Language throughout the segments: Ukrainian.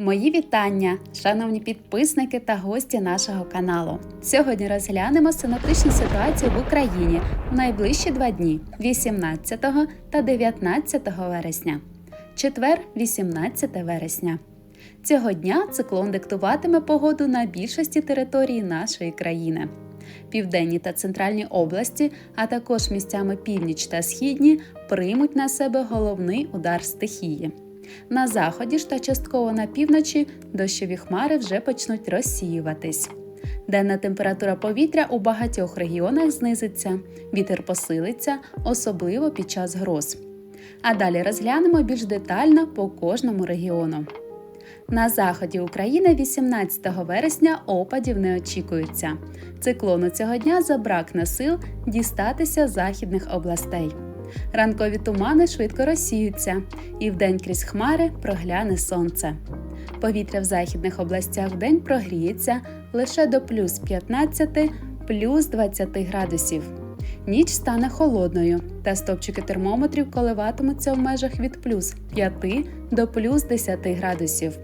Мої вітання, шановні підписники та гості нашого каналу. Сьогодні розглянемо синоптичну ситуацію в Україні в найближчі два дні 18 та 19 вересня. Четвер, 18 вересня. Цього дня циклон диктуватиме погоду на більшості території нашої країни. Південні та центральні області, а також місцями північ та східні приймуть на себе головний удар стихії. На заході ж та частково на півночі дощові хмари вже почнуть розсіюватись. Денна температура повітря у багатьох регіонах знизиться, вітер посилиться, особливо під час гроз. А далі розглянемо більш детально по кожному регіону. На заході України 18 вересня опадів не очікується. Циклону цього дня забракне сил дістатися західних областей. Ранкові тумани швидко розсіються, і вдень крізь хмари прогляне сонце. Повітря в західних областях вдень прогріється лише до плюс 15 плюс 20 градусів. Ніч стане холодною, та стопчики термометрів коливатимуться в межах від плюс 5 до плюс 10 градусів.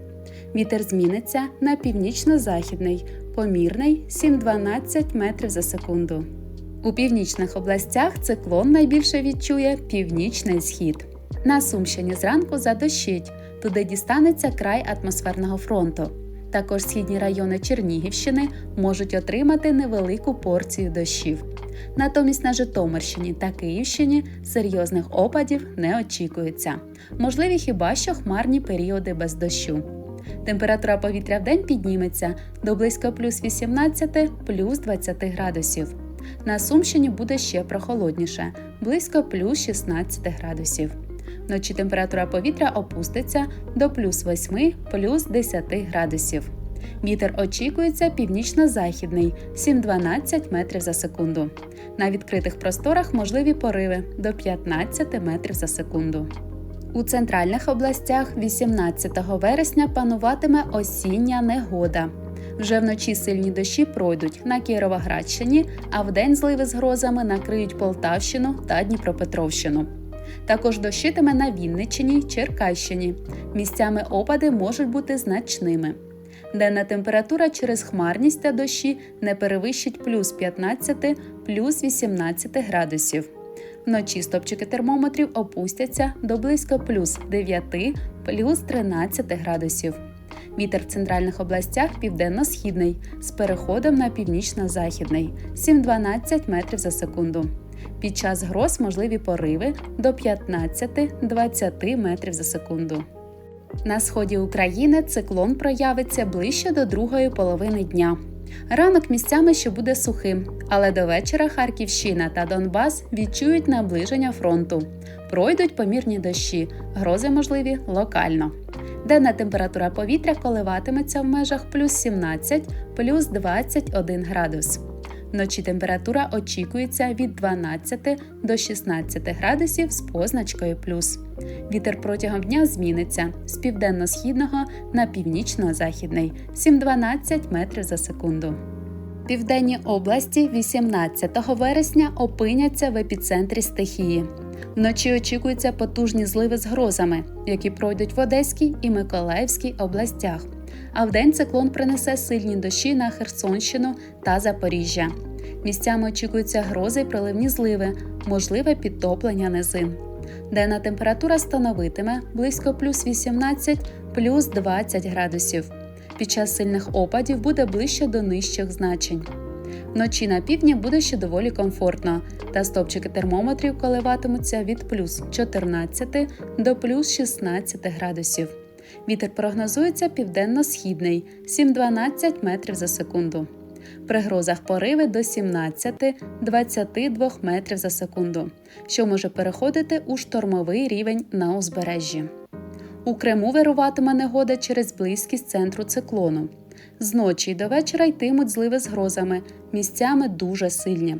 Вітер зміниться на північно-західний, помірний 7-12 метрів за секунду. У північних областях циклон найбільше відчує північний схід. На Сумщині зранку задощить, туди дістанеться край атмосферного фронту. Також східні райони Чернігівщини можуть отримати невелику порцію дощів. Натомість на Житомирщині та Київщині серйозних опадів не очікується. Можливі хіба що хмарні періоди без дощу. Температура повітря в день підніметься до близько плюс 18 плюс 20 градусів. На Сумщині буде ще прохолодніше близько плюс 16 градусів. Вночі температура повітря опуститься до плюс 8 плюс 10 градусів. Вітер очікується північно-західний 7-12 метрів за секунду. На відкритих просторах можливі пориви до 15 метрів за секунду. У центральних областях 18 вересня пануватиме осіння негода. Вже вночі сильні дощі пройдуть на Кіровоградщині, а вдень зливи з грозами накриють Полтавщину та Дніпропетровщину. Також дощитиме на Вінниччині, Черкащині. Місцями опади можуть бути значними. Денна температура через хмарність та дощі не перевищить плюс 15 плюс 18 градусів. Вночі стопчики термометрів опустяться до близько плюс 9 плюс 13 градусів. Вітер в центральних областях південно-східний з переходом на північно-західний 7-12 метрів за секунду. Під час гроз можливі пориви до 15-20 метрів за секунду. На сході України циклон проявиться ближче до другої половини дня. Ранок місцями ще буде сухим, але до вечора Харківщина та Донбас відчують наближення фронту. Пройдуть помірні дощі, грози можливі локально. Денна температура повітря коливатиметься в межах плюс 17 плюс 21 градус. Вночі температура очікується від 12 до 16 градусів з позначкою плюс. Вітер протягом дня зміниться з південно-східного на північно-західний 7-12 метрів за секунду. Південні області 18 вересня опиняться в епіцентрі стихії. Вночі очікуються потужні зливи з грозами, які пройдуть в Одеській і Миколаївській областях. А вдень циклон принесе сильні дощі на Херсонщину та Запоріжжя. Місцями очікуються грози й проливні зливи, можливе підтоплення низин. Денна температура становитиме близько плюс 18 плюс 20 градусів. Під час сильних опадів буде ближче до нижчих значень. Вночі на півдні буде ще доволі комфортно, та стопчики термометрів коливатимуться від плюс 14 до плюс 16 градусів. Вітер прогнозується південно-східний 7-12 метрів за секунду. При грозах пориви до 17-22 метрів за секунду, що може переходити у штормовий рівень на узбережжі. У Криму вируватиме негода через близькість центру циклону. Зночі до вечора йтимуть зливи з грозами, місцями дуже сильні.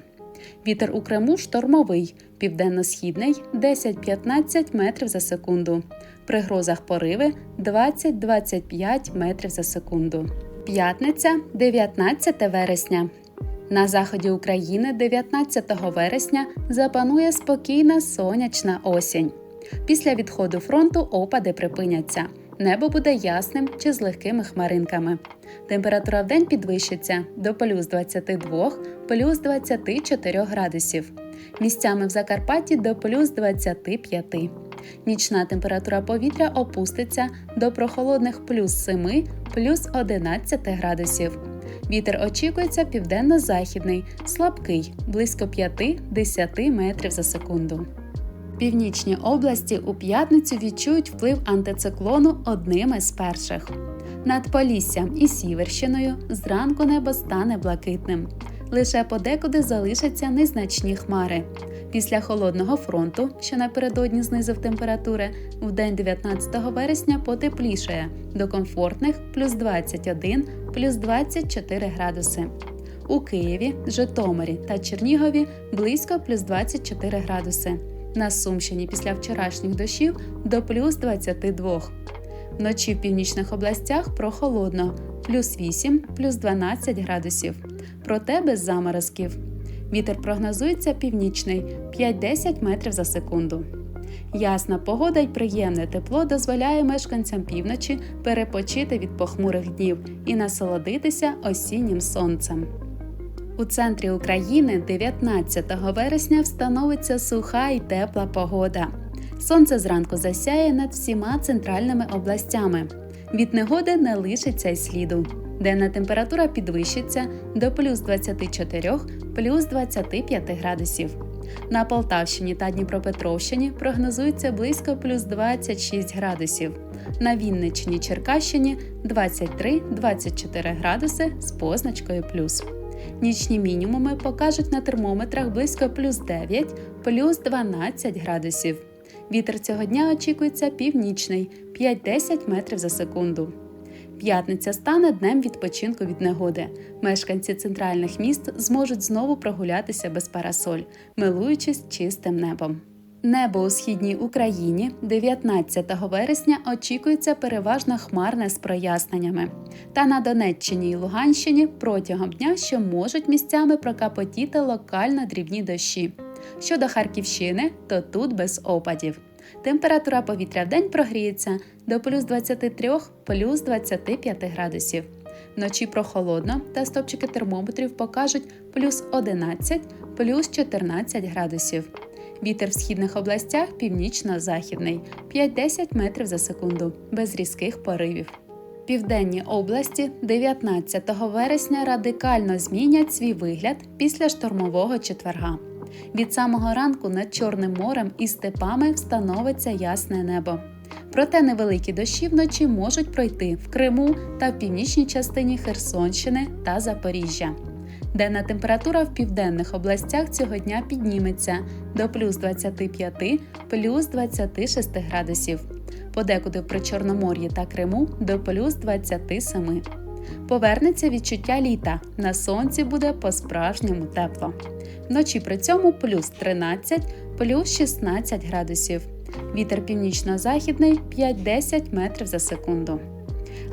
Вітер у Криму штормовий, південно-східний 10-15 метрів за секунду. При грозах пориви 20-25 метрів за секунду. П'ятниця 19 вересня. На заході України 19 вересня запанує спокійна сонячна осінь. Після відходу фронту опади припиняться. Небо буде ясним чи з легкими хмаринками. Температура в день підвищиться до плюс 22, плюс 24 градусів. Місцями в Закарпатті до плюс 25. Нічна температура повітря опуститься до прохолодних плюс 7, плюс 11 градусів. Вітер очікується південно-західний, слабкий, близько 5-10 метрів за секунду. Північні області у п'ятницю відчують вплив антициклону одними з перших. Над Поліссям і Сіверщиною зранку небо стане блакитним. Лише подекуди залишаться незначні хмари. Після холодного фронту, що напередодні знизив температури, в день 19 вересня потеплішає до комфортних плюс 21, плюс 24 градуси. У Києві, Житомирі та Чернігові близько плюс 24 градуси. На Сумщині після вчорашніх дощів до плюс 22. Вночі в північних областях прохолодно плюс 8, плюс 12 градусів. Проте без заморозків. Вітер прогнозується північний 5-10 метрів за секунду. Ясна погода й приємне тепло дозволяє мешканцям півночі перепочити від похмурих днів і насолодитися осіннім сонцем. У центрі України 19 вересня встановиться суха і тепла погода. Сонце зранку засяє над всіма центральними областями. Від негоди не лишиться й сліду. Денна температура підвищиться до плюс 24 плюс 25 градусів. На Полтавщині та Дніпропетровщині прогнозується близько плюс 26 градусів. На Вінниччині Черкащині 23-24 градуси з позначкою плюс. Нічні мінімуми покажуть на термометрах близько плюс 9, плюс 12 градусів. Вітер цього дня очікується північний 5-10 метрів за секунду. П'ятниця стане днем відпочинку від негоди. Мешканці центральних міст зможуть знову прогулятися без парасоль, милуючись чистим небом. Небо у східній Україні 19 вересня очікується переважно хмарне з проясненнями. Та на Донеччині і Луганщині протягом дня ще можуть місцями прокапотіти локально дрібні дощі. Щодо Харківщини, то тут без опадів. Температура повітря в день прогріється до плюс 23 плюс 25 градусів. Вночі прохолодно та стопчики термометрів покажуть плюс 11 плюс 14 градусів. Вітер в східних областях північно-західний 5-10 метрів за секунду, без різких поривів. Південні області 19 вересня радикально змінять свій вигляд після штормового четверга. Від самого ранку над Чорним морем і степами встановиться ясне небо. Проте невеликі дощі вночі можуть пройти в Криму та в північній частині Херсонщини та Запоріжжя. Денна температура в південних областях цього дня підніметься до плюс 25 плюс 26 градусів, подекуди в Причорномор'ї та Криму до плюс 27. Повернеться відчуття літа. На сонці буде по-справжньому тепло. Вночі при цьому плюс 13, плюс 16 градусів. Вітер північно-західний 5-10 метрів за секунду.